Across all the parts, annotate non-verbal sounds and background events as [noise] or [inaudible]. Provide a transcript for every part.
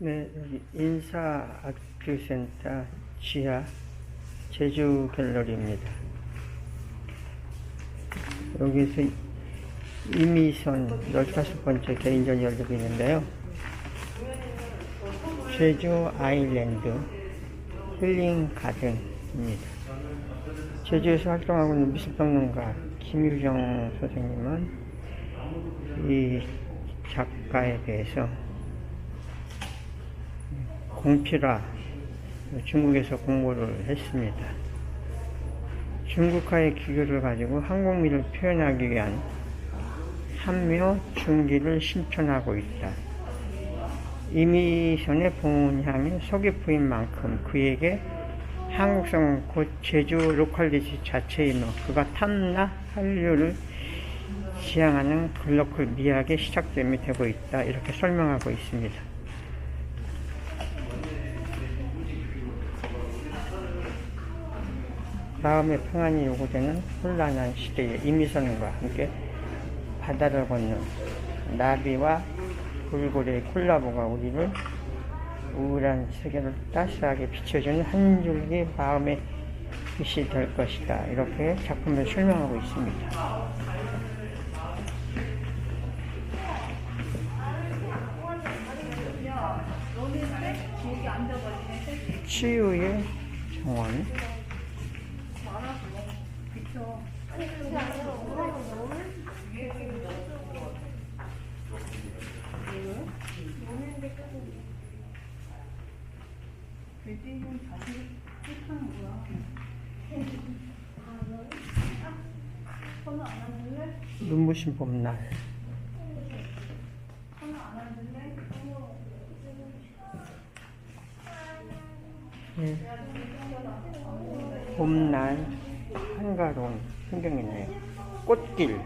네, 여기 인사아트센터 지하 제주 갤러리입니다. 여기서 이미선 15번째 개인전 열리고 있는데요. 제주 아일랜드 힐링 가든입니다. 제주에서 활동하고 있는 미술평론가 김유정 선생님은 이 작가에 대해서 공피라 중국에서 공부를 했습니다. 중국화의 기교를 가지고 한국미를 표현하기 위한 한묘 중기를 실천하고 있다. 이미선의 본향이 서귀포인 만큼 그에게 한국성은 곧 제주 로컬리티 자체이며 그가 탐나 한류를 지향하는 글로컬 미학의 시작점이 되고 있다. 이렇게 설명하고 있습니다. 마음의 평안이 요구되는 혼란한 시대에 이미선과 함께 바다를 걷는 나비와 돌고래의 콜라보가 우리를 우울한 세계를 따스하게 비춰주는 한 줄기 마음의 빛이 될 것이다. 이렇게 작품을 설명하고 있습니다. 치유의 정원 눈부신 봄날 네. 봄날 한가로운 풍경이네요. 꽃길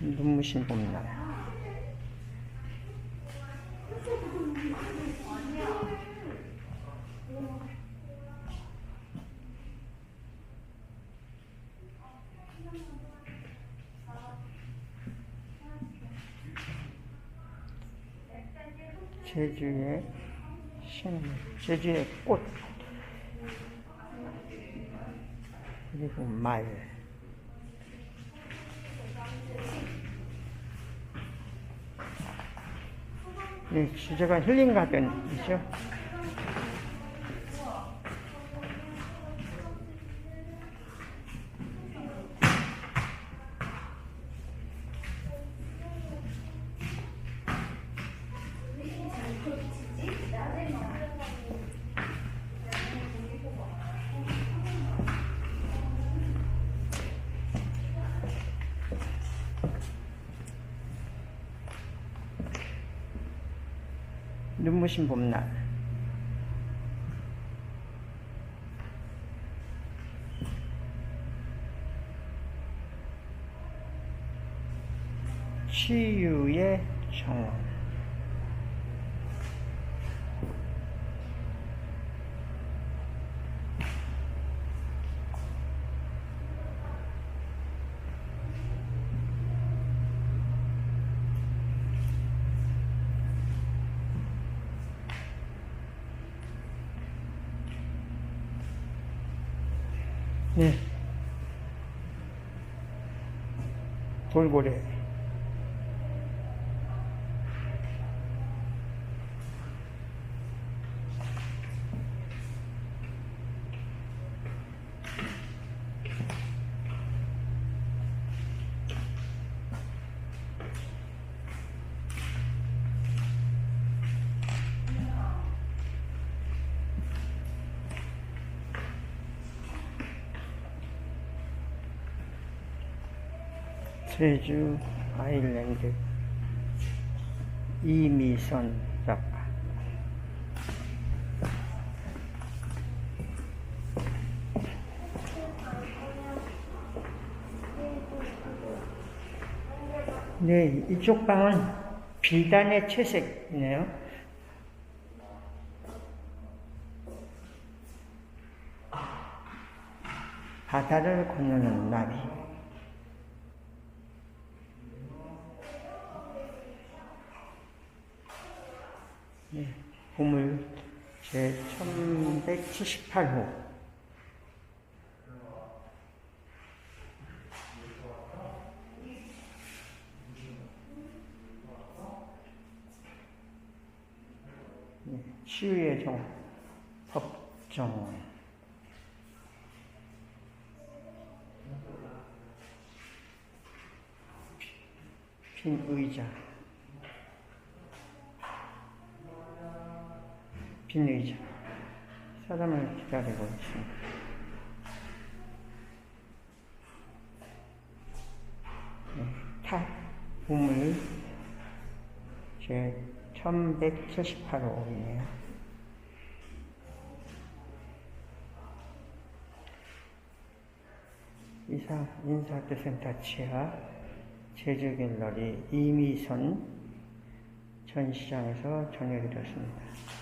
눈부신 봄날 제주의 식물, 제주의 꽃, 그리고 말. 네, 주제가 힐링 가든이죠. 눈부신 봄날. 치유의 정원. 네. 돌고래. 제주 아일랜드 이미선 작가 네, 이쪽 방은 비단의 채색이네요. 바다를 건너는 나비. 보물 제 1178호. 네, 치유의 종, 법정. 빈 의자. 빈 의자. 사람을 기다리고 있습니다. 네, 탑, 우물, 제 1178호이네요. 이사 인사교센터 지하 제주 갤러리 이미선 전시장에서 되었습니다.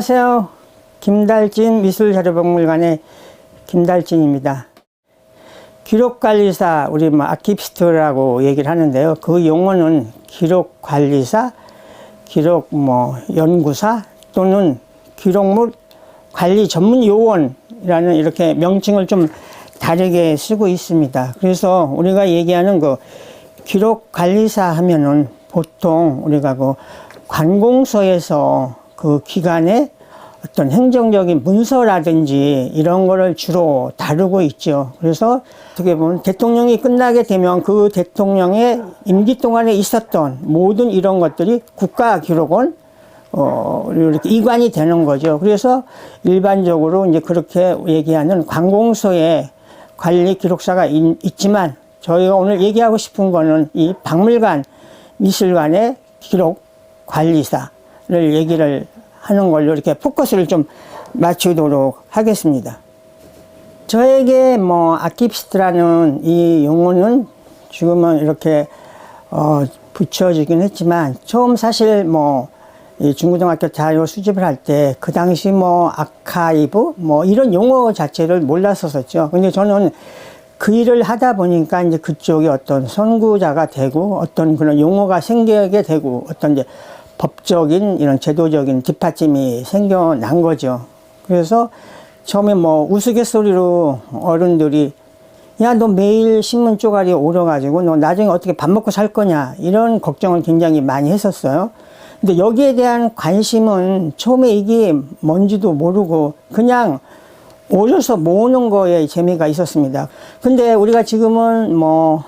안녕하세요. 김달진 미술자료박물관의 김달진입니다. 기록관리사, 우리 뭐 아키피스트라고 얘기를 하는데요. 그 용어는 기록관리사, 기록 뭐 연구사 또는 기록물 관리 전문 요원이라는 이렇게 명칭을 좀 다르게 쓰고 있습니다. 그래서 우리가 얘기하는 그 기록관리사 하면은 보통 우리가 그 관공서에서 그 기관에 어떤 행정적인 문서라든지 이런 거를 주로 다루고 있죠. 그래서 어떻게 보면 대통령이 끝나게 되면 그 대통령의 임기 동안에 있었던 모든 이런 것들이 국가 기록원 어, 이렇게 이관이 되는 거죠. 그래서 일반적으로 이제 그렇게 얘기하는 관공서에 관리 기록사가 있, 있지만 저희가 오늘 얘기하고 싶은 거는 이 박물관 미술관의 기록 관리사 를 얘기를 하는 걸로 이렇게 포커스를 좀 맞추도록 하겠습니다. 저에게 뭐 아키피스트라는 이 용어는 지금은 이렇게 어, 붙여지긴 했지만 처음 사실 뭐이 중고등학교 자료 수집을 할 때 그 당시 뭐 아카이브 뭐 이런 용어 자체를 몰랐었었죠. 근데 저는 그 일을 하다 보니까 이제 그쪽이 어떤 선구자가 되고 어떤 그런 용어가 생기게 되고 어떤 이제 법적인 이런 제도적인 뒷받침이 생겨난 거죠. 그래서 처음에 뭐 우스갯소리로 어른들이 야, 너 매일 신문 쪼가리 오려가지고 너 나중에 어떻게 밥 먹고 살 거냐 이런 걱정을 굉장히 많이 했었어요. 근데 여기에 대한 관심은 처음에 이게 뭔지도 모르고 그냥 오셔서 모으는 거에 재미가 있었습니다. 근데 우리가 지금은 뭐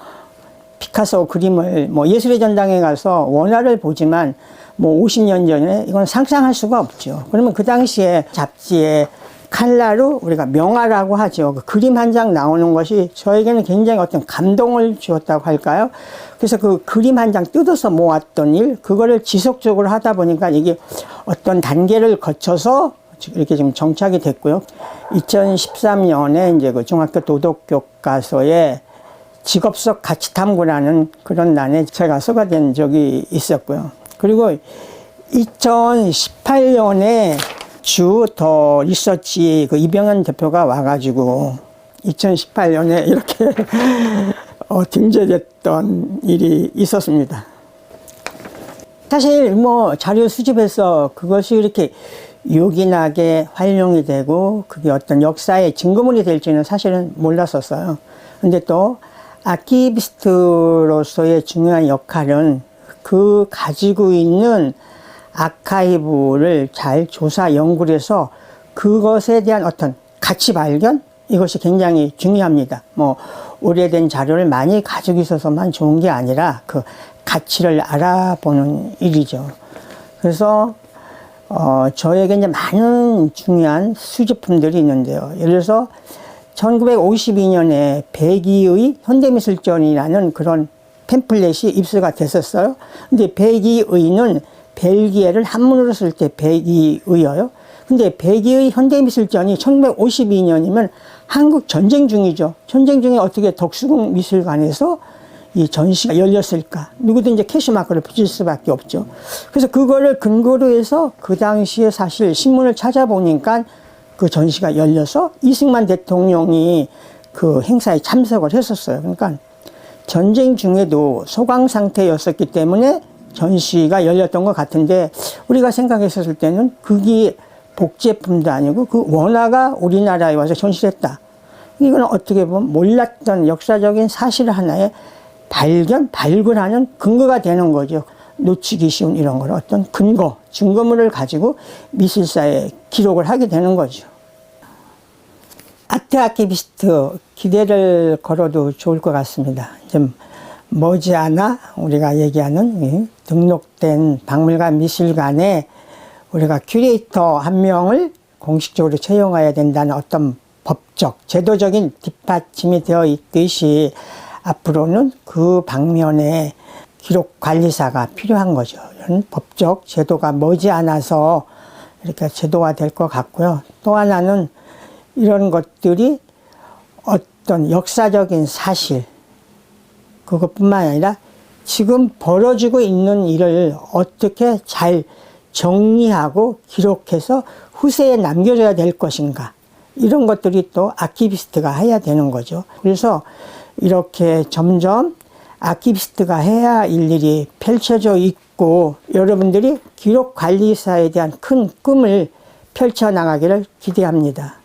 피카소 그림을 뭐 예술의 전당에 가서 원화를 보지만 뭐 50년 전에 이건 상상할 수가 없죠. 그러면 그 당시에 잡지에 칼라로 우리가 명화라고 하죠. 그 그림 한 장 나오는 것이 저에게는 굉장히 어떤 감동을 주었다고 할까요? 그래서 그 그림 한 장 뜯어서 모았던 일, 그거를 지속적으로 하다 보니까 이게 어떤 단계를 거쳐서 이렇게 지금 정착이 됐고요. 2013년에 이제 그 중학교 도덕 교과서에 직업적 가치탐구라는 그런 난에 제가 써가 된 적이 있었고요. 그리고 2018년에 주 더 리서치 그 이병현 대표가 와가지고 2018년에 [laughs] 이렇게 어, 등재됐던 일이 있었습니다. 사실 뭐 자료 수집해서 그것이 이렇게 요긴하게 활용이 되고 그게 어떤 역사의 증거물이 될지는 사실은 몰랐었어요. 근데 또 아키비스트로서의 중요한 역할은 그 가지고 있는 아카이브를 잘 조사 연구를 해서 그것에 대한 어떤 가치 발견 이것이 굉장히 중요합니다. 뭐 오래된 자료를 많이 가지고 있어서만 좋은 게 아니라 그 가치를 알아보는 일이죠. 그래서 어, 저에게 이제 많은 중요한 수집품들이 있는데요. 예를 들어서 1952년에 백이의 현대미술전이라는 그런 팸플렛이 입수가 됐었어요. 근데 백이의는 벨기에를 한문으로 쓸 때 백이의예요. 근데 백이의 현대미술전이 1952년이면 한국 전쟁 중이죠. 전쟁 중에 어떻게 덕수궁 미술관에서 이 전시가 열렸을까? 누구든 이제 캐시마크를 붙일 수밖에 없죠. 그래서 그거를 근거로 해서 그 당시에 사실 신문을 찾아보니까 그 전시가 열려서 이승만 대통령이 그 행사에 참석을 했었어요. 그러니까 전쟁 중에도 소강 상태였었기 때문에 전시가 열렸던 것 같은데 우리가 생각했었을 때는 그게 복제품도 아니고 그 원화가 우리나라에 와서 전시를 했다. 이거는 어떻게 보면 몰랐던 역사적인 사실 하나의 발견, 발굴하는 근거가 되는 거죠. 놓치기 쉬운 이런 걸 어떤 근거, 증거물을 가지고 미술사에 기록을 하게 되는 거죠. 아트 아키비스트 기대를 걸어도 좋을 것 같습니다. 좀 머지않아 우리가 얘기하는 이 등록된 박물관 미술관에 우리가 큐레이터 한 명을 공식적으로 채용해야 된다는 어떤 법적, 제도적인 뒷받침이 되어 있듯이 앞으로는 그 방면에 기록 관리사가 필요한 거죠. 이런 법적 제도가 머지않아서 이렇게 제도화 될 것 같고요. 또 하나는 이런 것들이 어떤 역사적인 사실, 그것뿐만 아니라 지금 벌어지고 있는 일을 어떻게 잘 정리하고 기록해서 후세에 남겨줘야 될 것인가. 이런 것들이 또 아키비스트가 해야 되는 거죠. 그래서 이렇게 점점 아키비스트가 해야 할 일들이 펼쳐져 있고 여러분들이 기록 관리사에 대한 큰 꿈을 펼쳐 나가기를 기대합니다.